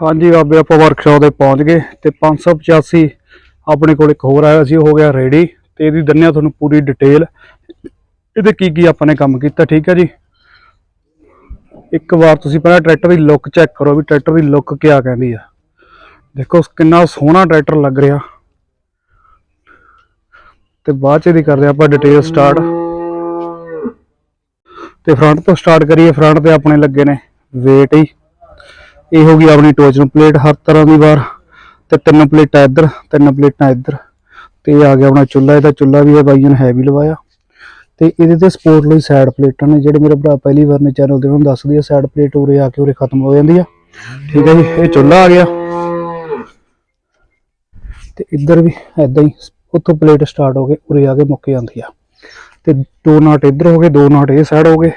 ਹਾਂਜੀ ਬਾਬੇ, ਆਪਾਂ ਵਰਕਸ਼ਾਪ ਤੇ ਪਹੁੰਚ ਗਏ ਤੇ 585 ਆਪਣੇ ਕੋਲ ਇੱਕ ਹੋਰ ਆਇਆ ਸੀ, ਉਹ ਹੋ ਗਿਆ ਰੈਡੀ ਤੇ ਇਹਦੀ ਦੰਨਿਆ ਤੁਹਾਨੂੰ ਪੂਰੀ ਡਿਟੇਲ ਇਹਦੇ ਕੀ ਕੀ ਆਪਾਂ ਨੇ ਕੰਮ ਕੀਤਾ, ਠੀਕ ਹੈ ਜੀ? ਇੱਕ ਵਾਰ ਤੁਸੀਂ ਪਹਿਲਾਂ ਟਰੈਕਟਰ ਦੀ ਲੁੱਕ ਚੈੱਕ ਕਰੋ ਵੀ ਟਰੈਕਟਰ ਦੀ ਲੁੱਕ ਕਿਆ ਕਹਿੰਦੀ ਆ। ਦੇਖੋ ਕਿੰਨਾ ਸੋਹਣਾ ਟਰੈਕਟਰ ਲੱਗ ਰਿਹਾ। ਤੇ ਬਾਅਦ ਚ ਇਹਦੀ ਕਰਦੇ ਆਪਾਂ ਡਿਟੇਲ ਸਟਾਰਟ ਤੇ ਫਰੰਟ ਤੋਂ ਸਟਾਰਟ ਕਰੀਏ ਫਰੰਟ ਤੇ ਆਪਣੇ ਲੱਗੇ ਨੇ ਵੇਟ ਹੀ। ਇਹ ਹੋ ਗਈ ਆਪਣੀ ਟੋਚ ਨੂੰ ਪਲੇਟ ਹਰ ਤਰ੍ਹਾਂ ਦੀ ਵਾਰ, ਤੇ ਤਿੰਨ ਪਲੇਟਾਂ ਇੱਧਰ, ਤਿੰਨ ਪਲੇਟਾਂ ਇੱਧਰ, ਤੇ ਇਹ ਆ ਗਿਆ ਆਪਣਾ ਚੁੱਲ੍ਹਾ, ਇਹਦਾ ਚੁੱਲ੍ਹਾ ਵੀ ਹੈ ਬਾਈ ਨੇ ਹੈਵੀ ਲਵਾਇਆ। ਤੇ ਇਹਦੇ ਤੇ ਸਪੋਰਟ ਲਈ ਸਾਈਡ ਪਲੇਟਾਂ ਨੇ, ਜਿਹੜੇ ਮੇਰੇ ਭਰਾ ਪਹਿਲੀ ਵਾਰ ਨੇ ਚੈਨਲ ਤੇ ਉਹਨੂੰ ਦੱਸਦੀ ਆ ਸਾਈਡ ਪਲੇਟ ਉਰੇ ਆ ਕੇ ਉਰੇ ਖਤਮ ਹੋ ਜਾਂਦੀ ਆ। ਠੀਕ ਹੈ ਜੀ, ਇਹ ਚੁੱਲ੍ਹਾ ਆ ਗਿਆ। ਤੇ ਇੱਧਰ ਵੀ ਐਦਾਂ ਹੀ ਉੱਥੋਂ ਪਲੇਟ ਸਟਾਰਟ ਹੋ ਕੇ ਉਰੇ ਆ ਕੇ ਮੁੱਕ ਜਾਂਦੀ ਆ। ਤੇ ਦੋ ਨਾਟ ਇੱਧਰ ਹੋ ਗਏ, ਦੋ ਨਾਟ ਇਹ ਸਾਈਡ ਹੋ ਗਏ।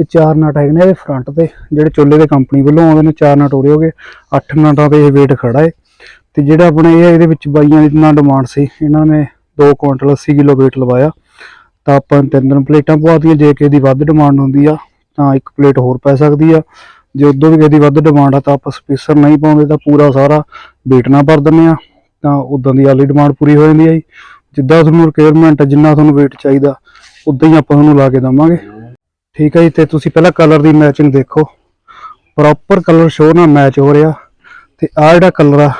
ਤੇ ਚਾਰ ਨਟ ਹੈਗੇ ਨੇ ਇਹਦੇ ਫਰੰਟ ਤੇ, ਜਿਹੜੇ ਚੋਲੇ ਦੇ ਕੰਪਨੀ ਵੱਲੋਂ ਆਉਂਦੇ ਨੇ, ਚਾਰ ਨਟ ਉਰੇ ਹੋ ਗਏ, ਅੱਠ ਨਾਟਾਂ ਤੇ ਇਹ weight ਖੜਾ ਏ। ਤੇ ਜਿਹੜਾ ਆਪਣੇ ਇਹ ਇਹਦੇ ਵਿੱਚ ਬਾਈਆਂ ਦੀ ਨਾ ਡਿਮਾਂਡ ਸੀ, ਇਹਨਾਂ ਨੇ 2 ਕੁਇੰਟਲ 80 ਕਿਲੋ weight ਲਵਾਇਆ। ਤਾਂ ਆਪਾਂ ਤਿੰਨ ਤਿੰਨ ਪਲੇਟਾਂ ਪਵਾਤੀਆਂ, ਜੇ ਕਿਸੇ ਦੀ ਵੱਧ ਡਿਮਾਂਡ ਹੁੰਦੀ ਆ, ਤਾਂ ਇੱਕ ਪਲੇਟ ਹੋਰ ਪੈ ਸਕਦੀ ਆ। ਜੇ ਉਦੋਂ ਵੀ ਕਿਸੇ ਦੀ ਵੱਧ ਡਿਮਾਂਡ ਆ, ਤਾਂ ਆਪਾਂ ਸਪੇਸਰ ਨਹੀਂ ਪਾਉਂਦੇ, ਤਾਂ ਪੂਰਾ ਸਾਰਾ weight ਨਾ ਭਰ ਦਿੰਦੇ ਆ। ਤਾਂ ਉਦਾਂ ਦੀ ਆਲੀ ਡਿਮਾਂਡ ਪੂਰੀ ਹੋ ਜਾਂਦੀ ਆ ਜੀ। ਜਿੱਦਾਂ ਤੁਹਾਨੂੰ ਰਿਕੁਆਇਰਮੈਂਟ ਜਿੰਨਾ ਤੁਹਾਨੂੰ weight ਚਾਹੀਦਾ, ਉਦਾਂ ਹੀ ਆਪਾਂ ਤੁਹਾਨੂੰ ਲਾ ਕੇ ਦਵਾਂਗੇ। ਠੀਕ ਹੈ ਜੀ, ਤੇ ਤੁਸੀਂ ਪਹਿਲਾਂ ਕਲਰ ਦੀ ਮੈਚਿੰਗ ਦੇਖੋ। ਪ੍ਰੋਪਰ ਕਲਰ ਸ਼ੋ ਨਾਲ ਮੈਚ ਹੋ ਰਿਹਾ ਤੇ ਆ ਜਿਹੜਾ ਕਲਰ ਆ,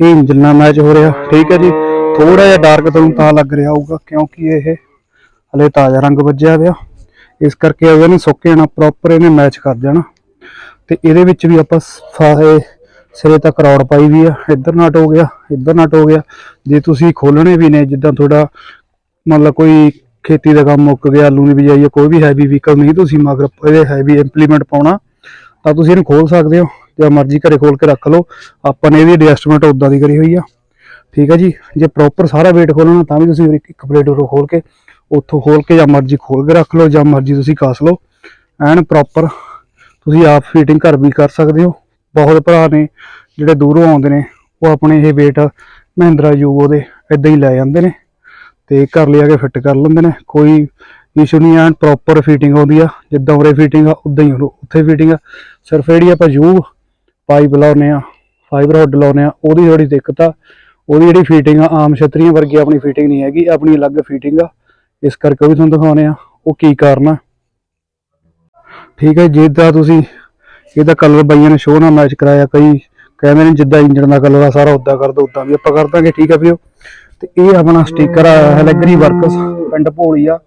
ਇਹ ਇੰਜਨ ਨਾਲ ਮੈਚ ਹੋ ਰਿਹਾ। ਠੀਕ ਹੈ ਜੀ ਥੋੜਾ ਜਿਹਾ ਡਾਰਕ ਤੁਹਾਨੂੰ ਤਾਂ ਲੱਗ ਰਿਹਾ ਹੋਊਗਾ, ਕਿਉਂਕਿ ਇਹ ਹਲੇ ਤਾਜ਼ਾ ਰੰਗ ਵੱਜਿਆ ਹੋਇਆ ਇਸ ਕਰਕੇ ਇਹ ਨਹੀਂ ਸੁੱਕ ਜਾਣਾ ਪ੍ਰੋਪਰ ਇਹਨੇ ਮੈਚ ਕਰ ਜਾਣਾ। ਤੇ ਇਹਦੇ ਵਿੱਚ ਵੀ ਆਪਾਂ ਫਾਹੇ ਸਿਰੇ ਤੱਕ ਰੌੜ ਪਾਈ ਵੀ ਆ। ਇੱਧਰ ਨਟ ਹੋ ਗਿਆ, ਇੱਧਰ ਨਟ ਹੋ ਗਿਆ। ਜੇ ਤੁਸੀਂ ਖੋਲਣੇ ਵੀ ਨੇ, ਜਿੱਦਾਂ ਤੁਹਾਡਾ ਮਤਲਬ ਕੋਈ ਖੇਤੀ ਦਾ ਕੰਮ ਮੁੱਕ ਗਿਆ, ਆਲੂ ਦੀ ਬਿਜਾਈ ਹੈ ਕੋਈ ਵੀ ਹੈਵੀ ਵਹੀਕਲ ਨਹੀਂ ਤੁਸੀਂ ਮਗਰ ਇਹਦੇ ਹੈਵੀ ਇੰਪਲੀਮੈਂਟ ਪਾਉਣਾ, ਤਾਂ ਤੁਸੀਂ ਇਹਨੂੰ ਖੋਲ ਸਕਦੇ ਹੋ ਜਾਂ ਮਰਜ਼ੀ ਘਰੇ ਖੋਲ ਕੇ ਰੱਖ ਲਓ। ਆਪਾਂ ਨੇ ਇਹਦੀ ਐਡਜਸਟਮੈਂਟ ਉਦਾਂ ਦੀ ਕਰੀ ਹੋਈ ਆ। ਠੀਕ ਹੈ ਜੀ? ਜੇ ਪ੍ਰੋਪਰ ਸਾਰਾ weight ਖੋਲਣਾ, ਤਾਂ ਵੀ ਤੁਸੀਂ ਇੱਕ ਇੱਕ ਪਲੇਟ ਉਰੋਂ ਖੋਲ ਕੇ, ਉੱਥੋਂ ਖੋਲ ਕੇ ਜਾਂ ਮਰਜ਼ੀ ਖੋਲ ਕੇ ਰੱਖ ਲਓ ਜਾਂ ਮਰਜ਼ੀ ਤੁਸੀਂ ਕੱਸ ਲਓ। ਐਨ ਪ੍ਰੋਪਰ ਤੁਸੀਂ ਆਪ ਫਿਟਿੰਗ ਘਰ ਵੀ ਕਰ ਸਕਦੇ ਹੋ। ਬਹੁਤ ਭਰਾ ਨੇ, ਜਿਹੜੇ ਦੂਰੋਂ ਆਉਂਦੇ ਨੇ, ਉਹ ਆਪਣੇ ਇਹ weight ਮਹਿੰਦਰਾ ਯੂਗੋ ਦੇ ਇਦਾਂ ਹੀ ਲੈ ਜਾਂਦੇ ਨੇ। ਤੇ ਘਰ ਲਿਆ ਕੇ ਫਿੱਟ ਕਰ ਲੈਂਦੇ ਨੇ। ਕੋਈ ਇਸ਼ੂ ਨਹੀਂ ਐਨ ਪ੍ਰੋਪਰ ਫਿਟਿੰਗ ਆਉਂਦੀ ਆ। ਜਿੱਦਾਂ ਉਰੇ ਫਿਟਿੰਗ ਆ, ਉਦਾਂ ਹੀ ਉੱਥੇ ਫਿਟਿੰਗ ਆ। ਸਿਰਫ ਜਿਹੜੀ ਆਪਾਂ ਯੂ ਪਾਈਪ ਲਾਉਨੇ ਆ ਫਾਈਬਰ ਹੁੱਡ ਲਾਉਨੇ ਆ, ਉਹਦੀ ਥੋੜੀ ਦਿੱਕਤ ਆ। ਉਹਦੀ ਜਿਹੜੀ ਫਿਟਿੰਗ ਆ, ਆਮ ਛਤਰੀਆਂ ਵਰਗੀ ਆਪਣੀ ਫਿਟਿੰਗ ਨਹੀਂ ਹੈਗੀ, ਆਪਣੀ ਅਲੱਗ ਫਿਟਿੰਗ ਆ। ਇਸ ਕਰਕੇ ਉਹ ਵੀ ਤੁਹਾਨੂੰ ਦਿਖਾਉਨੇ ਆ, ਉਹ ਕੀ ਕਾਰਨ ਠੀਕ ਹੈ ਜਿੱਦਾਂ ਤੁਸੀਂ ਇਹਦਾ ਕਲਰ ਬਾਈਆਂ ਨੇ ਸ਼ੋਅ ਨਾਲ ਮੈਚ ਕਰਾਇਆ, ਕਈ ਕਹਿੰਦੇ ਨੇ ਜਿੱਦਾਂ ਇੰਜਣ ਦਾ ਕਲਰ ਆ, ਸਾਰਾ ਉਦਾਂ ਕਰ ਦੋ ਉਦਾਂ ਵੀ ਆਪਾਂ ਕਰ ਦਾਂਗੇ, ਠੀਕ ਆ ਵੀਰੋ। ਤੇ ਇਹ ਆਪਣਾ ਸਟicker ਆ ਹੈਲਗਰੀ ਵਰਕਸ ਪਿੰਡ ਭੋਲੀਆ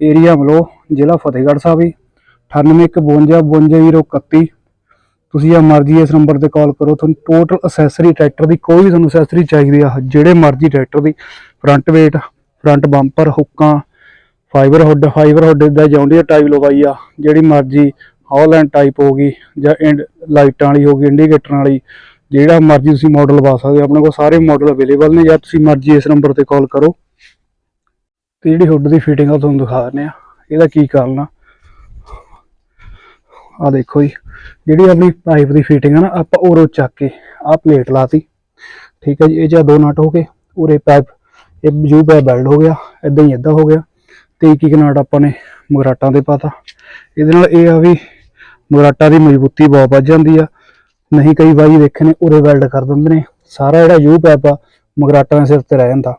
ਏਰੀਆ ਮਲੋ ਜ਼ਿਲ੍ਹਾ ਫਤਿਹਗੜ੍ਹ ਸਾਹਿਬ ਹੀ 9852522031 ਤੁਸੀਂ ਆ ਮਰਜ਼ੀ ਇਸ ਨੰਬਰ ਤੇ ਕਾਲ ਕਰੋ, ਤੁਹਾਨੂੰ ਟੋਟਲ ਅਸੈਸਰੀ ਟਰੈਕਟਰ ਦੀ ਕੋਈ ਵੀ ਤੁਹਾਨੂੰ ਅਸੈਸਰੀ ਚਾਹੀਦੀ ਆ, ਜਿਹੜੇ ਮਰਜ਼ੀ ਟਰੈਕਟਰ ਦੀ। ਫਰੰਟ ਵੇਟ ਫਰੰਟ ਬੰਪਰ ਹੁੱਕਾਂ ਫਾਈਬਰ ਹੁੱਡ ਫਾਈਬਰ ਹੁੱਡ ਦਾ ਜੌਂਡੀਅਰ ਟਾਈਪ ਲਵਾਈ ਆ, ਜਿਹੜੀ ਮਰਜ਼ੀ ਹੌਲੈਂਡ ਟਾਈਪ ਹੋ ਗਈ ਜਾਂ ਇੰਡ ਲਾਈਟਾਂ ਵਾਲੀ ਹੋ ਗਈ ਇੰਡੀਕੇਟਰਾਂ ਵਾਲੀ। ਜਿਹੜਾ ਮਰਜ਼ੀ ਤੁਸੀਂ ਮਾਡਲ ਲਵਾ ਸਕਦੇ ਹੋ, ਆਪਣੇ ਕੋਲ ਸਾਰੇ ਮਾਡਲ ਅਵੇਲੇਬਲ ਨੇ ਜਾਂ ਤੁਸੀਂ ਮਰਜ਼ੀ ਇਸ ਨੰਬਰ ਤੇ ਕਾਲ ਕਰੋ। ਤੇ ਜਿਹੜੀ ਹੁੱਡ ਦੀ ਫਿਟਿੰਗ ਆ ਤੁਹਾਨੂੰ ਦਿਖਾ ਰਹੇ ਆ ਇਹਦਾ ਕੀ ਕਾਰਨ ਆ? ਦੇਖੋ ਜੀ, ਜਿਹੜੀ ਆਪਣੀ ਪਾਈਪ ਦੀ ਫਿਟਿੰਗ ਆ ਨਾ, ਆਪਾਂ ਉਰੋਂ ਚੱਕ ਕੇ ਆ ਪਲੇਟ ਲਾਤੀ। ਠੀਕ ਹੈ ਜੀ, ਇਹ ਜਾਂ ਦੋ ਨਟ ਹੋ ਗਏ, ਉਰੇ ਪਾਈਪ ਇਹ ਜੂ ਪੈ ਬੈਲਡ ਹੋ ਗਿਆ ਇਦਾਂ ਹੀ ਇਦਾਂ ਹੋ ਗਿਆ। ਤੇ ਇੱਕ ਇੱਕ ਨਟ ਆਪਾਂ ਨੇ ਮਗਰਾਟਾਂ ਦੇ ਪਾਤਾ। ਇਹਦੇ ਨਾਲ ਇਹ ਆ ਵੀ ਮਗਰਾਟਾਂ ਦੀ ਮਜ਼ਬੂਤੀ ਬਹੁਤ ਵੱਧ ਜਾਂਦੀ ਆ। ਨਹੀਂ ਕਈ ਵਾਰੀ ਦੇਖੇ ਨੇ, ਉਰੇ ਵੈਲਡ ਕਰ ਦਿੰਦੇ ਨੇ। ਸਾਰਾ ਜਿਹੜਾ ਯੂ ਪੈਪ ਆ ਮਗਰਾਟਾਂ ਦੇ ਸਿਰ ਤੇ ਰਹਿ ਜਾਂਦਾ।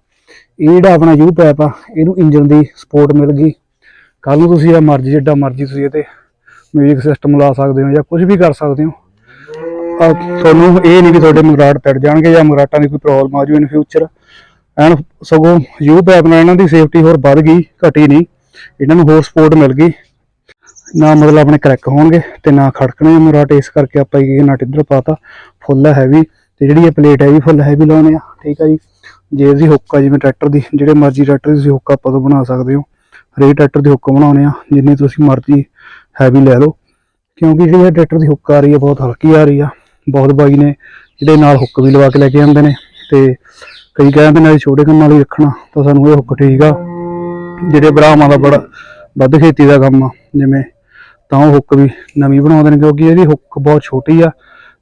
ਇਹ ਜਿਹੜਾ ਆਪਣਾ ਯੂ ਪੈਪ ਆ, ਇਹਨੂੰ ਇੰਜਨ ਦੀ ਸਪੋਰਟ ਮਿਲ ਗਈ। ਕੱਲ ਨੂੰ ਤੁਸੀਂ ਇਹ ਮਰਜ਼ੀ, ਜਿੱਡਾ ਮਰਜ਼ੀ ਤੁਸੀਂ ਇਹਤੇ ਮਿਊਜ਼ਿਕ ਸਿਸਟਮ ਲਾ ਸਕਦੇ ਹੋ ਜਾਂ ਕੁਝ ਵੀ ਕਰ ਸਕਦੇ ਹੋ। ਤੁਹਾਨੂੰ ਇਹ ਨਹੀਂ ਕਿ ਤੁਹਾਡੇ ਮਗਰਾਟ ਟੱਟ ਜਾਣਗੇ ਜਾਂ ਮਗਰਾਟਾਂ ਦੀ ਕੋਈ ਪ੍ਰੋਬਲਮ ਆ ਜੂ ਇਨ ਫਿਊਚਰ ਐਂਡ ਸਗੋਂ ਯੂ ਪੈਪ ਨਾਲ ਇਹਨਾਂ ਦੀ ਸੇਫਟੀ ਹੋਰ ਵੱਧ ਗਈ, ਘਟੀ ਨਹੀਂ। ਇਹਨਾਂ ਨੂੰ ਹੋਰ ਸਪੋਰਟ ਮਿਲ ਗਈ। ਨਾ ਮਤਲਬ ਆਪਣੇ ਕਰੈਕ ਹੋਣਗੇ ਤੇ ਨਾ ਖੜਕਣੇ ਮਰਾਟ, ਇਸ ਕਰਕੇ ਆਪਾਂ ਇਹ ਨਟ ਇੱਧਰ ਪਾਤਾ ਫੁੱਲ ਹੈਵੀ ਤੇ ਜਿਹੜੀ ਇਹ ਪਲੇਟ ਹੈ ਵੀ ਫੁੱਲ ਹੈਵੀ ਲਾਉਣੇ ਆ, ਠੀਕ ਆ ਜੀ। ਜੇ ਇਹਦੀ ਹੁੱਕ ਆ, ਜਿਵੇਂ ਟਰੈਕਟਰ ਦੀ, ਜਿਹੜੇ ਮਰਜ਼ੀ ਟਰੈਕਟਰ ਦੀ ਤੁਸੀਂ ਹੁੱਕ ਆਪਾਂ ਤੋਂ ਬਣਾ ਸਕਦੇ ਹੋ। ਹਰੇਕ ਟਰੈਕਟਰ ਦੀ ਹੁੱਕ ਬਣਾਉਣੇ ਆ, ਜਿੰਨੀ ਤੁਸੀਂ ਮਰਜ਼ੀ ਹੈਵੀ ਲੈ ਲਓ। ਕਿਉਂਕਿ ਜਿਹੜੀ ਇਹ ਟਰੈਕਟਰ ਦੀ ਹੁੱਕ ਆ ਰਹੀ ਹੈ ਬਹੁਤ ਹਲਕੀ ਆ ਰਹੀ ਆ। ਬਹੁਤ ਬਾਈ ਨੇ ਜਿਹੜੇ ਨਾਲ ਹੁੱਕ ਵੀ ਲਵਾ ਕੇ ਲੈ ਕੇ ਆਉਂਦੇ ਨੇ ਤੇ ਕਈ ਕਹਿੰਦੇ ਨੇ ਛੋਟੇ ਕੰਮਾਂ ਲਈ ਰੱਖਣਾ, ਤਾਂ ਸਾਨੂੰ ਇਹ ਹੁੱਕ ਠੀਕ ਆ। ਜਿਹੜੇ ਭਰਾਵਾਂ ਦਾ ਬੜਾ ਵੱਧ ਖੇਤੀ ਦਾ ਕੰਮ ਆ, ਜਿਵੇਂ ਤਾਂ ਉਹ ਹੁੱਕ ਵੀ ਨਵੀਂ ਬਣਾਉਂਦੇ ਨੇ ਕਿਉਂਕਿ ਇਹਦੀ ਹੁੱਕ ਬਹੁਤ ਛੋਟੀ ਆ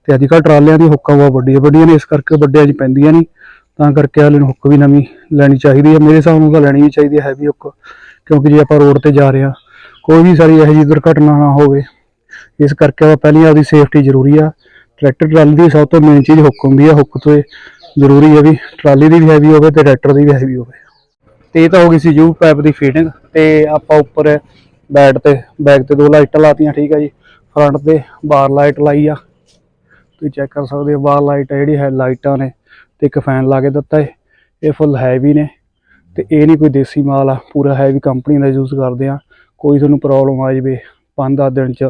ਤੇ ਅੱਜ ਕੱਲ੍ਹ ਟਰਾਲਿਆਂ ਦੀ ਹੁੱਕਾਂ ਬਹੁਤ ਵੱਡੀਆਂ ਵੱਡੀਆਂ ਨੇ, ਇਸ ਕਰਕੇ ਵੱਡਿਆਂ 'ਚ ਪੈਂਦੀਆਂ ਨਹੀਂ। ਤਾਂ ਕਰਕੇ ਹਾਲੇ ਨੂੰ ਹੁੱਕ ਵੀ ਨਵੀਂ ਲੈਣੀ ਚਾਹੀਦੀ ਹੈ ਮੇਰੇ ਹਿਸਾਬ ਨਾਲ ਤਾਂ ਲੈਣੀ ਵੀ ਚਾਹੀਦੀ ਹੈ ਹੈਵੀ ਹੁੱਕ, ਕਿਉਂਕਿ ਜੇ ਆਪਾਂ ਰੋਡ ਤੇ ਜਾ ਰਹੇ ਹਾਂ, ਕੋਈ ਵੀ ਸਾਰੀ ਇਹੋ ਜਿਹੀ ਦੁਰਘਟਨਾ ਨਾ ਹੋਵੇ। ਇਸ ਕਰਕੇ ਆਪਾਂ ਪਹਿਲੀ ਆਪਦੀ ਸੇਫਟੀ ਜ਼ਰੂਰੀ ਆ। ਟਰੈਕਟਰ ਟਰਾਲੀ ਦੀ ਸਭ ਤੋਂ ਮੇਨ ਚੀਜ਼ ਹੁੱਕ ਹੁੰਦੀ ਆ, ਹੁੱਕ ਤੋਂ ਇਹ ਜ਼ਰੂਰੀ ਹੈ ਵੀ ਟਰਾਲੀ ਦੀ ਵੀ ਹੈਵੀ ਹੋਵੇ ਤੇ ਟਰੈਕਟਰ ਦੀ ਵੀ ਹੈਵੀ ਹੋਵੇ। ਤੇ ਇਹ ਤਾਂ ਹੋ ਗਈ ਸੀ ਯੂ ਪਾਈਪ ਦੀ ਫੀਟਿੰਗ ਤੇ ਆਪਾਂ ਉੱਪਰ ਬੈਟ ਤੇ ਬੈਕ ਤੇ ਦੋ ਲਾਈਟਾਂ ਲਾਤੀਆਂ, ਠੀਕ ਆ ਜੀ। ਫਰੰਟ ਤੇ ਬਾਰ ਲਾਈਟ ਲਾਈ ਆ। ਤੁਸੀਂ ਚੈੱਕ ਕਰ ਸਕਦੇ ਹੋ ਬਾਰ ਲਾਈਟ ਆ ਜਿਹੜੀ, ਹੈ ਲਾਈਟਾਂ ਨੇ ਤੇ ਇੱਕ ਫੈਨ ਲਾ ਕੇ ਦਿੱਤਾ ਹੈ ਇਹ ਫੁੱਲ ਹੈਵੀ ਨੇ ਤੇ ਇਹ ਨਹੀਂ ਕੋਈ ਦੇਸੀ ਮਾਲ ਆ, ਪੂਰਾ ਹੈਵੀ ਕੰਪਨੀ ਦਾ ਯੂਜ਼ ਕਰਦੇ ਆ। ਕੋਈ ਤੁਹਾਨੂੰ ਪ੍ਰੋਬਲਮ ਆ ਜਾਵੇ 5-10 ਦਿਨ ਚ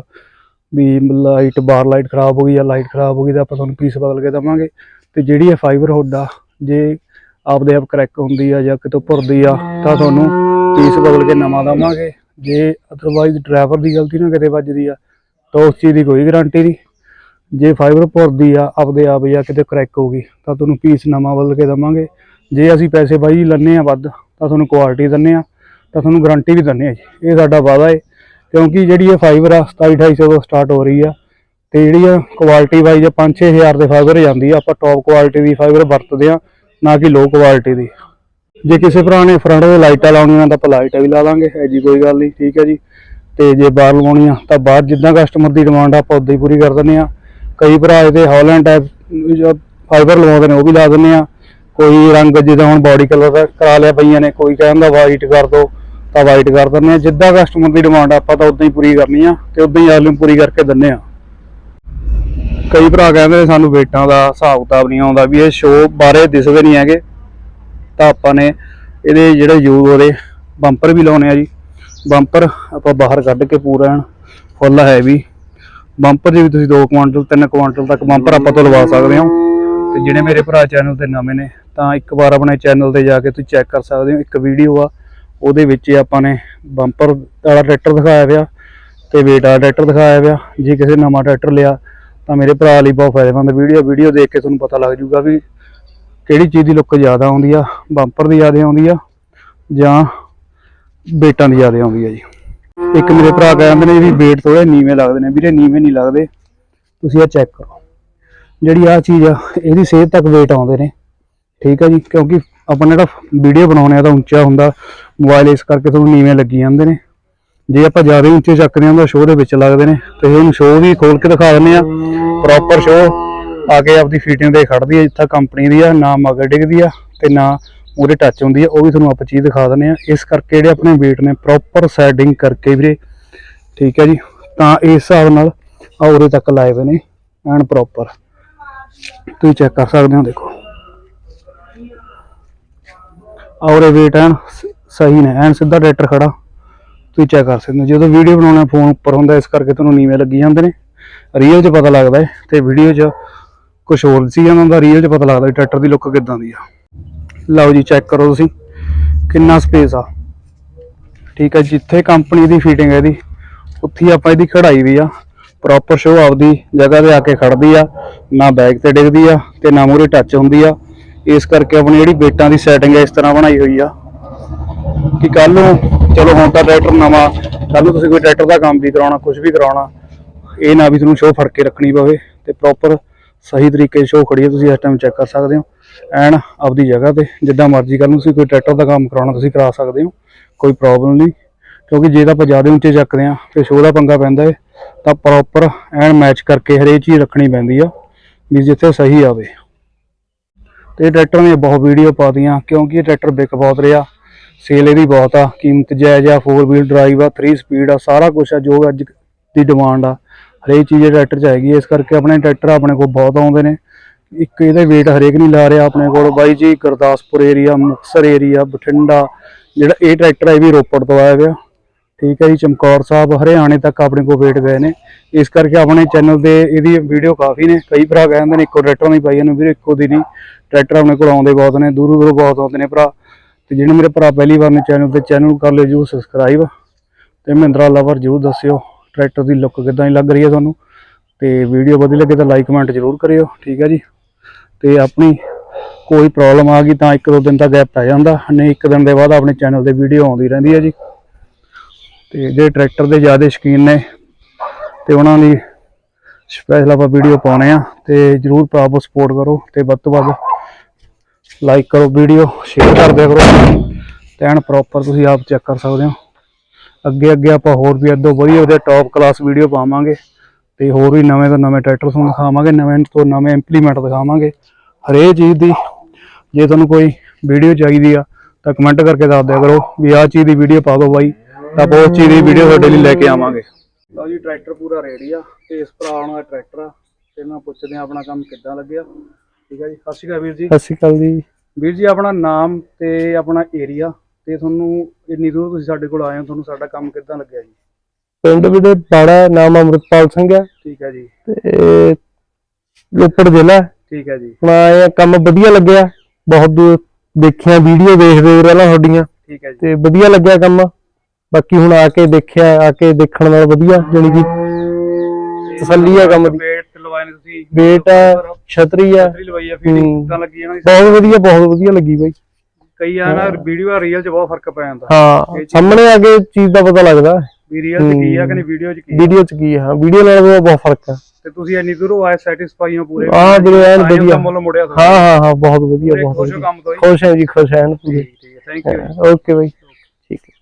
ਵੀ ਲਾਈਟ ਬਾਰ ਲਾਈਟ ਖਰਾਬ ਹੋ ਗਈ ਜਾਂ ਲਾਈਟ ਖਰਾਬ ਹੋ ਗਈ ਤਾਂ ਆਪਾਂ ਤੁਹਾਨੂੰ ਪੀਸ ਬਦਲ ਕੇ ਦੇਵਾਂਗੇ। ਤੇ ਜਿਹੜੀ ਇਹ ਫਾਈਬਰ ਹੁੱਡ ਜੇ ਆਪਦੇ ਆਪ ਕਰੈਕ ਹੁੰਦੀ ਆ ਜਾਂ ਕਿਤੋਂ ਭੁਰਦੀ ਆ ਤਾਂ ਤੁਹਾਨੂੰ ਪੀਸ ਬਦਲ ਕੇ ਨਵਾਂ ਦੇਵਾਂਗੇ। ਜੇ ਅਦਰਵਾਈਜ਼ ਡਰਾਈਵਰ ਦੀ ਗਲਤੀ ਨਾ ਕਿਤੇ ਵੱਜਦੀ ਆ, ਤਾਂ ਉਸ ਚੀਜ਼ ਦੀ ਕੋਈ ਗਾਰੰਟੀ ਨਹੀਂ। ਜੇ ਫਾਈਬਰ ਭੁਰਦੀ ਆ, ਆਪਦੇ ਆਪ ਜਾਂ ਕਿਤੇ ਕਰੈਕ ਹੋ ਗਈ, ਤਾਂ ਤੁਹਾਨੂੰ ਪੀਸ ਨਵਾਂ ਬਦਲ ਕੇ ਦੇਵਾਂਗੇ। ਜੇ ਅਸੀਂ ਪੈਸੇ ਬਾਈ ਲੈਣੇ ਆ ਵੱਧ, ਤਾਂ ਤੁਹਾਨੂੰ ਕੁਆਲਿਟੀ ਦਿੰਨੇ ਆ, ਤਾਂ ਤੁਹਾਨੂੰ ਗਾਰੰਟੀ ਵੀ ਦਿੰਨੇ ਆ ਜੀ। ਇਹ ਸਾਡਾ ਵਾਅਦਾ ਏ, ਕਿਉਂਕਿ ਜਿਹੜੀ ਇਹ ਫਾਈਬਰ ਆ 27 2800 ਤੋਂ ਸਟਾਰਟ ਹੋ ਰਹੀ ਆ, ਤੇ ਜਿਹੜੀ ਆ ਕੁਆਲਿਟੀ ਵਾਈਜ਼ 5-6000 ਦੇ ਫਾਈਬਰ ਜਾਂਦੀ ਆ, ਆਪਾਂ ਟੌਪ ਕੁਆਲਿਟੀ ਦੀ ਫਾਈਬਰ ਵਰਤਦੇ ਆ, ਨਾ ਕਿ ਲੋ ਕੁਆਲਿਟੀ ਦੀ। ਜੇ ਕਿਸੇ ਭਰਾ ਨੇ ਫਰੰਟ ਦੇ ਲਾਈਟਾਂ ਲਾਉਣੀਆਂ ਤਾਂ ਆਪਾਂ ਲਾਈਟਾਂ ਵੀ ਲਾ ਦਾਂਗੇ ਐ ਜੀ ਕੋਈ ਗੱਲ ਨਹੀਂ, ਠੀਕ ਹੈ ਜੀ। ਤੇ ਜੇ ਬਾਹਰ ਲਵਾਉਣੀ ਆ ਤਾਂ ਬਾਹਰ ਜਿੱਦਾਂ ਕਸਟਮਰ ਦੀ ਡਿਮਾਂਡ ਆਪਾਂ ਉਦਾਂ ਹੀ ਪੂਰੀ ਕਰ ਦਿੰਦੇ ਆ ਕਈ ਭਰਾ ਇਹਦੇ ਹਾਲੈਂਡ ਟਾਈਪ ਫਾਈਬਰ ਲਵਾਉਂਦੇ ਨੇ, ਉਹ ਵੀ ਲਾ ਦਿੰਦੇ ਆ ਕੋਈ ਰੰਗ ਜਿੱਦਾਂ ਹੁਣ ਬਾਡੀ ਕਲਰ ਦਾ ਕਰਾ ਲਿਆ ਪਈਆਂ ਨੇ, ਕੋਈ ਕਹਿੰਦਾ ਵਾਈਟ ਕਰ ਦੋ, ਤਾਂ ਵਾਈਟ ਕਰ ਦਿੰਦੇ ਆ ਜਿੱਦਾਂ ਕਸਟਮਰ ਦੀ ਡਿਮਾਂਡ ਆਪਾਂ ਤਾਂ ਉਦਾਂ ਹੀ ਪੂਰੀ ਕਰਨੀ ਆ ਤੇ ਉਦਾਂ ਹੀ ਆਲਮ ਪੂਰੀ ਕਰਕੇ ਦਿੰਦੇ ਆ ਕਈ ਭਰਾ ਕਹਿੰਦੇ ਨੇ ਸਾਨੂੰ ਵੇਟਾਂ ਦਾ ਹਿਸਾਬ ਕਿਤਾਬ ਨਹੀਂ ਆਉਂਦਾ ਵੀ ਇਹ ਸ਼ੋਅ ਬਾਰੇ ਦਿਸਦੇ ਨਹੀਂ ਹੈਗੇ। ਤਾਂ ਆਪਾਂ ਨੇ ਇਹਦੇ ਜਿਹੜੇ ਯੂਜ਼ ਉਹਦੇ ਬੰਪਰ ਵੀ ਲਾਉਣੇ ਆ ਜੀ। ਬੰਪਰ ਆਪਾਂ ਬਾਹਰ ਕੱਢ ਕੇ ਪੂਰਾ ਫੁੱਲ ਹੈ ਵੀ ਬੰਪਰ ਜੇ ਵੀ ਤੁਸੀਂ 2 ਕੁਆਂਟਲ 3 ਕੁਆਂਟਲ ਤੱਕ ਬੰਪਰ ਆਪਾਂ ਤੋਂ ਲਵਾ ਸਕਦੇ ਹੋ। ਤੇ ਜਿਹੜੇ ਮੇਰੇ ਭਰਾ ਚੈਨਲ ਤੇ ਨਵੇਂ ਨੇ, ਤਾਂ ਇੱਕ ਵਾਰ ਆਪਣੇ ਚੈਨਲ ਤੇ ਜਾ ਕੇ ਤੁਸੀਂ ਚੈੱਕ ਕਰ ਸਕਦੇ ਹੋ। ਇੱਕ ਵੀਡੀਓ ਆ, ਉਹਦੇ ਵਿੱਚ ਆਪਾਂ ਨੇ ਬੰਪਰ ਵਾਲਾ ਟਰੈਕਟਰ ਦਿਖਾਇਆ ਪਿਆ। ਤੇ ਵੇਟ ਵਾਲਾ ਟਰੈਕਟਰ ਦਿਖਾਇਆ ਪਿਆ। ਜੇ ਕਿਸੇ ਨਵਾਂ ਟਰੈਕਟਰ ਲਿਆ, ਤਾਂ ਮੇਰੇ ਭਰਾ ਲਈ ਬਹੁਤ ਫਾਇਦੇਮੰਦ ਵੀਡੀਓ ਵੀਡੀਓ ਦੇਖ ਕੇ ਤੁਹਾਨੂੰ ਪਤਾ ਲੱਗ ਜਾਊਗਾ ਵੀ ਕਿਹੜੀ ਚੀਜ਼ ਦੀ ਲੁੱਕ ਜ਼ਿਆਦਾ ਆਉਂਦੀ ਆ? ਬੰਪਰ ਦੀ ਜ਼ਿਆਦਾ ਆਉਂਦੀ ਆ ਜਾਂ ਬੇਟਾਂ ਦੀ ਜ਼ਿਆਦਾ ਆਉਂਦੀ ਆ ਜੀ? ਇੱਕ ਮੇਰੇ ਭਰਾ ਕਹਿੰਦੇ ਨੇ ਵੀ ਵੇਟ ਥੋੜੇ ਨੀਵੇਂ ਲੱਗਦੇ ਨੇ। ਵੀਰੇ, ਨੀਵੇਂ ਨਹੀਂ ਲੱਗਦੇ। ਤੁਸੀਂ ਇਹ ਚੈੱਕ ਕਰੋ। ਜਿਹੜੀ ਆ ਚੀਜ਼ ਆ, ਇਹਦੀ ਸਿਹਤ ਤੱਕ ਵੇਟ ਆਉਂਦੇ ਨੇ। ਠੀਕ ਆ ਜੀ? ਕਿਉਂਕਿ ਆਪਾਂ ਜਿਹੜਾ ਵੀਡੀਓ ਬਣਾਉਣੇ ਆ ਤਾਂ ਉੱਚਾ ਹੁੰਦਾ। ਮੋਬਾਈਲ ਇਸ ਕਰਕੇ ਤੁਹਾਨੂੰ ਨੀਵੇਂ ਲੱਗੀ ਜਾਂਦੇ ਨੇ। ਜੇ ਆਪਾਂ ਜ਼ਿਆਦਾ ਉੱਚੇ ਚੱਕਦੇ ਹਾਂ ਤਾਂ ਸ਼ੋਅ ਦੇ ਵਿੱਚ ਲੱਗਦੇ ਨੇ। ਤੇ ਹੁਣ ਸ਼ੋਅ ਵੀ ਖੋਲ ਕੇ ਦਿਖਾ ਦਿੰਦੇ ਆ ਪ੍ਰੋਪਰ ਸ਼ੋਅ ਆ ਕੇ ਆਪਦੀ ਫੀਟਿੰਗ ਤੇ ਖੜਦੀ ਹੈ ਜਿੱਥੇ ਕੰਪਨੀ ਦੀ ਆ, ਨਾ ਮਗਰ ਡਿੱਗਦੀ ਆ ਤੇ ਨਾ ਉਹਦੇ ਟੱਚ ਹੁੰਦੀ ਆ, ਉਹ ਵੀ ਤੁਹਾਨੂੰ ਆਪਾਂ ਚੀਜ਼ ਦਿਖਾ ਦਿੰਦੇ ਆ। ਇਸ ਕਰਕੇ ਜਿਹੜੇ ਆਪਣੇ weight ਨੇ ਪ੍ਰੋਪਰ ਸੈਟਿੰਗ ਕਰਕੇ ਵੀਰੇ, ਠੀਕ ਹੈ ਜੀ? ਤਾਂ ਇਸ ਹਿਸਾਬ ਨਾਲ ਆ ਉਰੇ ਤੱਕ ਲਾਏ ਹੋਏ ਨੇ, ਐਨ ਪ੍ਰੋਪਰ ਤੁਸੀਂ ਚੈੱਕ ਕਰ ਸਕਦੇ ਹੋ, ਦੇਖੋ। ਔਰੇ ਇਹ weight ਐਨ ਸਹੀ ਨੇ, ਐਨ ਸਿੱਧਾ ਟਰੈਕਟਰ ਖੜਾ। ਤੁਸੀਂ ਚੈੱਕ ਕਰ ਸਕਦੇ ਹੋ। ਜਦੋਂ ਵੀਡੀਓ ਬਣਾਉਣਾ ਫੋਨ ਉੱਪਰ ਹੁੰਦਾ, ਇਸ ਕਰਕੇ ਤੁਹਾਨੂੰ ਨੀਵੇਂ ਲੱਗੀ ਜਾਂਦੇ ਨੇ। ਰੀਅਲ 'ਚ ਪਤਾ ਲੱਗਦਾ ਹੈ ਤੇ ਵੀਡੀਓ 'ਚ ਕੁਝ ਹੋਰ ਸੀ ਜਾਂਦਾ ਹੁੰਦਾ ਰੀਅਲ 'ਚ ਪਤਾ ਲੱਗਦਾ ਵੀ ਟਰੈਕਟਰ ਦੀ ਲੁੱਕ ਕਿੱਦਾਂ ਦੀ ਆ। ਲਓ ਜੀ ਚੈੱਕ ਕਰੋ ਤੁਸੀਂ, ਕਿੰਨਾ ਸਪੇਸ ਆ। ਠੀਕ ਹੈ ਜਿੱਥੇ ਕੰਪਨੀ ਦੀ ਫਿਟਿੰਗ ਹੈ ਇਹਦੀ, ਉੱਥੇ ਆਪਾਂ ਇਹਦੀ ਖੜਾਈ ਵੀ ਆ। ਪ੍ਰੋਪਰ ਸ਼ੋ ਆਪਦੀ ਜਗ੍ਹਾ ਤੇ ਆ ਕੇ ਖੜਦੀ ਆ, ਨਾ ਬੈਕ ਤੇ ਡਿੱਗਦੀ ਆ ਤੇ ਨਾ ਮੂਹਰੇ ਟੱਚ ਹੁੰਦੀ ਆ। ਇਸ ਕਰਕੇ ਆਪਣੀ ਜਿਹੜੀ ਬੇਟਾਂ ਦੀ ਸੈਟਿੰਗ ਹੈ ਇਸ ਤਰ੍ਹਾਂ ਬਣਾਈ ਹੋਈ ਆ। ਕਿ ਕੱਲ ਨੂੰ, ਚਲੋ ਹੁਣ ਤਾਂ ਟਰੈਕਟਰ ਨਵਾਂ ਕੱਲ ਨੂੰ ਤੁਸੀਂ ਕੋਈ ਟਰੈਕਟਰ ਦਾ ਕੰਮ ਵੀ ਕਰਾਉਣਾ ਕੁਝ ਵੀ ਕਰਾਉਣਾ, ਇਹ ਨਾ ਵੀ ਤੁਹਾਨੂੰ ਸ਼ੋਅ ਫੜ ਕੇ ਰੱਖਣੀ ਪਵੇ ਤੇ ਪ੍ਰੋਪਰ ਸਹੀ ਤਰੀਕੇ ਸ਼ੋਅ ਖੜੀ ਹੈ, ਤੁਸੀਂ ਇਸ ਟਾਈਮ ਚੈੱਕ ਕਰ ਸਕਦੇ ਹੋ। ਐਨ ਆਪਦੀ ਜਗ੍ਹਾ ਤੇ, ਜਿੱਦਾਂ ਮਰਜ਼ੀ ਕਰ ਲਓ, ਤੁਸੀਂ ਕੋਈ ਟਰੈਕਟਰ ਦਾ ਕੰਮ ਕਰਾਉਣਾ, ਤੁਸੀਂ ਕਰਾ ਸਕਦੇ ਹੋ। ਕੋਈ ਪ੍ਰੋਬਲਮ ਨਹੀਂ, ਕਿਉਂਕਿ ਜੇ ਤਾਂ ਆਪਾਂ ਜ਼ਿਆਦਾ ਉੱਚੇ ਚੱਕਦੇ ਆ ਤੇ ਸ਼ੋਅ ਦਾ ਪੰਗਾ ਪੈਂਦਾ ਹੈ, ਤਾਂ ਪ੍ਰੋਪਰ ਐਨ ਮੈਚ ਕਰਕੇ ਹਰੇਕ ਚੀਜ਼ ਰੱਖਣੀ ਪੈਂਦੀ ਆ, ਵੀ ਜਿੱਥੇ ਸਹੀ ਆਵੇ। ਤੇ ਟਰੈਕਟਰ ਨੇ ਬਹੁਤ ਵੀਡੀਓ ਪਾਤੀਆਂ, ਕਿਉਂਕਿ ਇਹ ਟਰੈਕਟਰ ਵਿਕ ਬਹੁਤ ਰਿਹਾ ਸੇਲ ਇਹਦੀ ਬਹੁਤ ਆ, ਕੀਮਤ ਜਾਇਜ਼ ਆ 4 ਵੀਲ ਡਰਾਈਵ ਆ 3 ਸਪੀਡ ਆ, ਸਾਰਾ ਕੁਝ ਆ, ਜੋ ਅੱਜ ਦੀ ਡਿਮਾਂਡ ਆ ਹਰੇਕ ਚੀਜ਼ ਟਰੈਕਟਰ 'ਚ ਹੈਗੀ ਹੈ, ਇਸ ਕਰਕੇ ਆਪਣੇ ਟਰੈਕਟਰ ਆਪਣੇ ਕੋਲ ਬਹੁਤ ਆਉਂਦੇ ਨੇ। ਇੱਕ ਇਹਦੇ weight ਹਰੇਕ ਨਹੀਂ ਲਾ ਰਿਹਾ ਆਪਣੇ ਕੋਲ। ਬਾਈ ਜੀ ਗੁਰਦਾਸਪੁਰ ਏਰੀਆ ਮੁਕਤਸਰ ਏਰੀਆ ਬਠਿੰਡਾ ਜਿਹੜਾ ਇਹ ਟਰੈਕਟਰ ਹੈ ਇਹ ਵੀ ਰੋਪੜ ਤੋਂ ਆਇਆ ਹੋਇਆ ਠੀਕ ਹੈ ਜੀ ਚਮਕੌਰ ਸਾਹਿਬ ਹਰਿਆਣੇ ਤੱਕ ਆਪਣੇ ਕੋਲ ਵੇਟ ਗਏ ਨੇ। ਇਸ ਕਰਕੇ ਆਪਣੇ ਚੈਨਲ ਤੇ ਇਹਦੀ ਵੀਡੀਓ ਕਾਫੀ ਨੇ। ਕਈ ਭਰਾ ਕਹਿੰਦੇ ਨੇ ਇੱਕੋ ਟਰੈਕਟਰ ਨਹੀਂ ਪਾਈ ਇਹਨੂੰ ਵੀਰੇ ਇੱਕੋ ਦੀ ਨਹੀਂ। ਟਰੈਕਟਰ ਆਪਣੇ ਕੋਲ ਆਉਂਦੇ ਬਹੁਤ ਨੇ ਦੂਰੋਂ ਦੂਰੋਂ ਬਹੁਤ ਆਉਂਦੇ ਨੇ ਭਰਾ। ਤੇ ਜਿਹੜੇ ਮੇਰੇ ਭਰਾ ਪਹਿਲੀ ਵਾਰ ਨੇ ਚੈਨਲ ਤੇ ਚੈਨਲ ਕਰ ਲਿਓ ਜਰੂਰ ਸਬਸਕ੍ਰਾਈਬ ਤੇ ਮਹਿੰਦਰਾ ਲਵਰ ਜਰੂਰ ਦੱਸਿਓ। ਟਰੈਕਟਰ ਦੀ ਲੁੱਕ ਕਿਦਾਂ ਹੀ ਲੱਗ ਰਹੀ ਹੈ ਤੁਹਾਨੂੰ? ਤੇ ਵੀਡੀਓ ਵਧੀਆ ਲੱਗੇ ਤਾਂ ਲਾਈਕ ਕਮੈਂਟ ਜਰੂਰ ਕਰਿਓ, ਠੀਕ ਹੈ ਜੀ? ਤੇ ਆਪਣੀ ਕੋਈ ਪ੍ਰੋਬਲਮ ਆ ਗਈ ਤਾਂ ਇੱਕ ਦੋ ਦਿਨ ਦਾ ਗੈਪ ਪੈ ਜਾਂਦਾ, ਨਹੀਂ ਇੱਕ ਦਿਨ ਦੇ ਬਾਅਦ ਆਪਣੇ ਚੈਨਲ ਤੇ ਵੀਡੀਓ ਆਉਂਦੀ ਰਹਿੰਦੀ ਹੈ ਜੀ। ਤੇ ਜਿਹੜੇ ਟਰੈਕਟਰ ਦੇ ਜ਼ਿਆਦਾ ਸ਼ੌਕੀਨ ਨੇ, ਤੇ ਉਹਨਾਂ ਦੀ ਸਪੈਸ਼ਲ ਆਪਾਂ ਵੀਡੀਓ ਪਾਉਣੇ ਆ, ਤੇ ਜਰੂਰ ਭਰਾਵੋ ਸਪੋਰਟ ਕਰੋ, ਤੇ ਵੱਧ ਤੋਂ ਵੱਧ ਲਾਈਕ ਕਰੋ ਵੀਡੀਓ ਸ਼ੇਅਰ ਕਰ ਦਿਆ ਕਰੋ। ਤੇ ਐਨ ਪ੍ਰੋਪਰ ਤੁਸੀਂ ਆਪ ਚੈੱਕ ਕਰ ਸਕਦੇ ਹੋ। ਅੱਗੇ ਅੱਗੇ ਆਪਾਂ ਹੋਰ ਵੀ ਇਦੋਂ ਵਧੀਆ ਵਧੀਆ ਟੌਪ ਕਲਾਸ ਵੀਡੀਓ ਪਾਵਾਂਗੇ ਤੇ ਹੋਰ ਵੀ ਨਵੇਂ ਤੋਂ ਨਵੇਂ ਟਰੈਕਟਰ ਤੁਹਾਨੂੰ ਦਿਖਾਵਾਂਗੇ ਨਵੇਂ ਤੋਂ ਨਵੇਂ ਇੰਪਲੀਮੈਂਟ ਦਿਖਾਵਾਂਗੇ। ਹਰੇਕ ਚੀਜ਼ ਦੀ ਜੇ ਤੁਹਾਨੂੰ ਕੋਈ ਵੀਡੀਓ ਚਾਹੀਦੀ ਆ ਤਾਂ ਕਮੈਂਟ ਕਰਕੇ ਦੱਸ ਦਿਆ ਕਰੋ ਵੀ ਆਹ ਚੀਜ਼ ਦੀ ਵੀਡੀਓ ਪਾ ਦਿਓ ਬਾਈ ਤਾਂ ਉਸ ਚੀਜ਼ ਦੀ ਵੀਡੀਓ ਤੁਹਾਡੇ ਲਈ ਲੈ ਕੇ ਆਵਾਂਗੇ। ਲਓ ਜੀ ਟਰੈਕਟਰ ਪੂਰਾ ਰੈਡੀ ਆ ਤੇ ਇਸ ਭਰਾ ਦਾ ਟਰੈਕਟਰ ਆ ਤੇ ਇਹਨਾਂ ਪੁੱਛਦੇ ਆ ਆਪਣਾ ਕੰਮ ਕਿੱਦਾਂ ਲੱਗਿਆ। ਠੀਕ ਹੈ ਜੀ ਸਤਿ ਸ਼੍ਰੀ ਅਕਾਲ ਵੀਰ ਜੀ। ਸਤਿ ਸ਼੍ਰੀ ਅਕਾਲ ਜੀ। ਵੀਰ ਜੀ ਆਪਣਾ ਨਾਮ ਤੇ ਆਪਣਾ ਏਰੀਆ ਤੇ ਤੁਹਾਨੂੰ ਇੰਨੀ ਦੂਰ ਤੁਸੀਂ ਸਾਡੇ ਕੋਲ ਆਏ ਹੋ ਤੁਹਾਨੂੰ ਸਾਡਾ ਕੰਮ ਕਿੱਦਾਂ ਲੱਗਿਆ ਜੀ? ਪਿੰਡ ਵੀਰੇ ਬਾੜਾ ਨਾਮ ਅੰਮ੍ਰਿਤਪਾਲ ਸਿੰਘ ਹੈ। ਠੀਕ ਹੈ ਜੀ। ਤੇ ਰੋਪੜ ਜ਼ਿਲ੍ਹਾ। ਠੀਕ ਹੈ ਜੀ। ਹੁਣ ਆਏ ਆ, ਕੰਮ ਵਧੀਆ ਲੱਗਿਆ। ਬਹੁਤ ਦੂਰ ਦੇਖਿਆ ਵੀਡੀਓ ਦੇਖਦੇ ਰਹਿਣਾ ਤੁਹਾਡੀਆਂ। ਠੀਕ ਹੈ ਜੀ। ਤੇ ਵਧੀਆ ਲੱਗਿਆ ਕੰਮ। ਬਾਕੀ ਹੁਣ ਆ ਕੇ ਦੇਖਿਆ ਆ ਕੇ ਦੇਖਣ ਨਾਲ ਵਧੀਆ ਜਾਣੀ ਕਿ ਤਸੱਲੀ ਆ ਕੰਮ ਦੀ। ਵੇਟ ਲਵਾਏ ਨੇ ਤੁਸੀਂ। ਵੇਟ ਛਤਰੀ ਆ। ਛਤਰੀ ਲਵਾਈ ਆ ਹੂੰ। ਕਿੱਦਾਂ ਲੱਗੀ ਦੀ? ਬਹੁਤ ਵਧੀਆ ਬਹੁਤ ਵਧੀਆ ਲੱਗੀ ਬਾਈ। ਕਈ ਆ ਨਾ ਵੀਡੀਓ ਆ ਰੀਅਲ 'ਚ ਬਹੁਤ ਫ਼ਰਕ ਪੈ ਜਾਂਦਾ। ਹਾਂ ਸਾਹਮਣੇ ਆ ਕੇ ਚੀਜ਼ ਦਾ ਪਤਾ ਲੱਗਦਾ। ਵੀ ਰੀਅਲ 'ਚ ਕੀ ਆ ਕਿ ਨਹੀਂ ਵੀਡੀਓ 'ਚ ਕੀ ਆ। ਵੀਡੀਓ ਚ ਕੀ ਆ ਵੀਡੀਓ ਨਾਲ ਵੀ ਬਹੁਤ ਫ਼ਰਕ ਆ। ਤੇ ਤੁਸੀਂ ਇੰਨੀ ਦੂਰੋਂ ਆਏ ਸੈਟੀਸਫਾਈ ਹੋ ਪੂਰੇ ਹਾਂ ਵੀਰੇ ਐਨ ਵਧੀਆ। ਉਹਦਾ ਮੁੱਲ ਮੁੜਿਆ ਹਾਂ ਹਾਂ ਹਾਂ ਬਹੁਤ ਵਧੀਆ ਬਹੁਤ ਖੁਸ਼ ਹੋ ਕੰਮ ਤੋਂ ਹੀ। ਖੁਸ਼ ਹੈ ਜੀ ਖੁਸ਼ ਹੈ ਪੂਰੇ। ਠੀਕ ਠੀਕ ਹੈ ਥੈਂਕ ਯੂ ਓਕੇ ਬਾਈ। ਠੀਕ ਹੈ।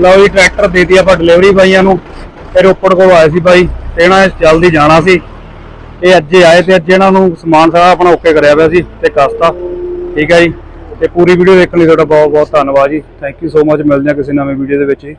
ਲਓ ਜੀ ਟਰੈਕਟਰ ਦੇ ਦਿੱਤੀ ਆਪਾਂ ਡਿਲੀਵਰੀ ਬਾਈਆਂ ਨੂੰ। ਤੇ ਰੋਪੜ ਕੋਲ ਆਏ ਸੀ ਬਾਈ ਤੇ ਇਹਨਾਂ ਨੇ ਜਲਦੀ ਜਾਣਾ ਸੀ। ਇਹ ਅੱਜ ਆਏ ਤੇ ਅੱਜ ਇਹਨਾਂ ਨੂੰ ਸਮਾਨ ਸਾਰਾ ਆਪਣਾ ਓਕੇ ਕਰਿਆ ਪਿਆ ਸੀ ਤੇ ਕਸਤਾ। ਠੀਕ ਹੈ ਜੀ। ਤੇ ਪੂਰੀ ਵੀਡੀਓ ਦੇਖਣ ਲਈ ਤੁਹਾਡਾ ਬਹੁਤ ਬਹੁਤ ਧੰਨਵਾਦ ਜੀ। ਥੈਂਕ ਯੂ ਸੋ ਮਚ ਮਿਲਦੇ ਹਾਂ ਕਿਸੇ ਨਵੇਂ ਵੀਡੀਓ ਦੇ ਵਿੱਚ ਜੀ।